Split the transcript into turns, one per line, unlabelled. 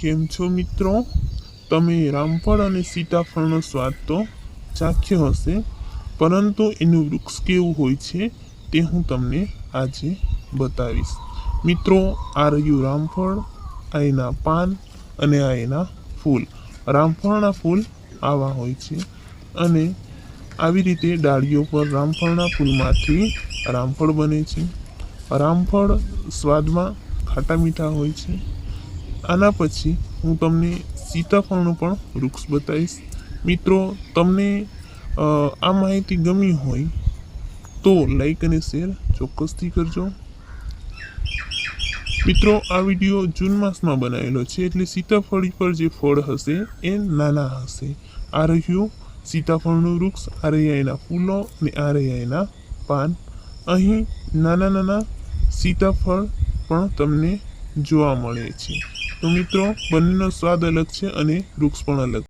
કેમ છો મિત્રો? તમે રામફળ અને સીતાફળનો સ્વાદ તો ચાખ્યો હશે, પરંતુ એનું વૃક્ષ કેવું હોય છે તે હું તમને આજે બતાવીશ. મિત્રો, આ રહ્યું રામફળ, આ એના પાન અને આ એના ફૂલ. રામફળના ફૂલ આવા હોય છે અને આવી રીતે ડાળીઓ પર રામફળના ફૂલમાંથી રામફળ બને છે. રામફળ સ્વાદમાં ખાટા મીઠા હોય છે આના પછી હું તમને સીતાફળનું પણ વૃક્ષ બતાવીશ. મિત્રો, તમને આ માહિતી ગમી હોય તો લાઈક અને શેર ચોક્કસથી કરજો. મિત્રો, આ વીડિયો જૂન માસમાં બનાવેલો છે એટલે સીતાફળ પર જે ફળ હશે એ નાના હશે. આ રહ્યું સીતાફળનું વૃક્ષ, આ રહ્યા એના ફૂલો અને આ રહ્યા એના પાન. અહીં નાના નાના સીતાફળ પણ તમને જોવા મળે છે. તો મિત્રો બંનેનો સ્વાદ અલગ છે અને વૃક્ષ પણ અલગ